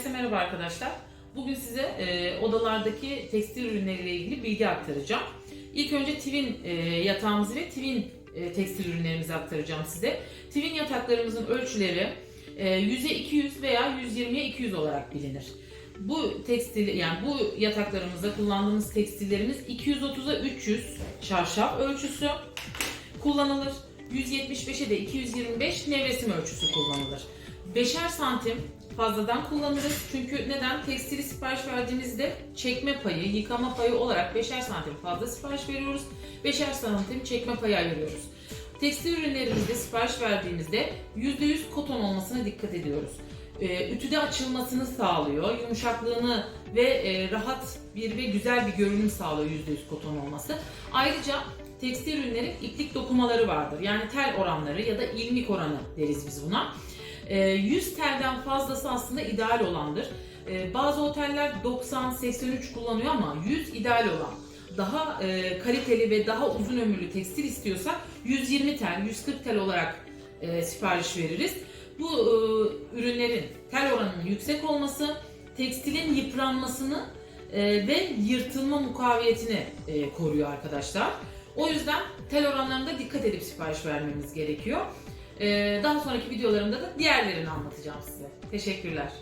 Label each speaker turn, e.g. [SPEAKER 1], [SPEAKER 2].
[SPEAKER 1] Herkese merhaba arkadaşlar. Bugün size e, odalardaki tekstil ürünleriyle ilgili bilgi aktaracağım. İlk önce Twin e, yatağımızı ve Twin e, tekstil ürünlerimizi aktaracağım size. Twin yataklarımızın ölçüleri e, 100'e 200 veya 120'ye 200 olarak bilinir. Bu tekstil yani bu yataklarımızda kullandığımız tekstillerimiz 230'a 300 çarşaf ölçüsü kullanılır. 175'e de 225 nevresim ölçüsü kullanılır. 5'er santim fazladan kullanırız. Çünkü neden? Tekstili sipariş verdiğimizde çekme payı, yıkama payı olarak 5'er santim fazla sipariş veriyoruz. 5'er santim çekme payı ayırıyoruz. Tekstil ürünlerimizde sipariş verdiğimizde %100 koton olmasına dikkat ediyoruz. Ee, ütüde açılmasını sağlıyor, yumuşaklığını ve e, rahat bir ve güzel bir görünüm sağlıyor %100 koton olması. Ayrıca tekstil ürünlerin iplik dokumaları vardır. Yani tel oranları ya da ilmik oranı deriz biz buna. Ee, 100 telden fazlası aslında ideal olandır. Ee, Bazı oteller 90-83 kullanıyor ama 100 ideal olan. Daha e, kaliteli ve daha uzun ömürlü tekstil istiyorsak 120 tel, 140 tel olarak e, sipariş veririz. Bu e, ürünlerin tel oranının yüksek olması, tekstilin yıpranmasını ve yırtılma mukaviyetini koruyor arkadaşlar. O yüzden tel oranlarında dikkat edip sipariş vermemiz gerekiyor. Ee, daha sonraki videolarımda da diğerlerini anlatacağım size. Teşekkürler.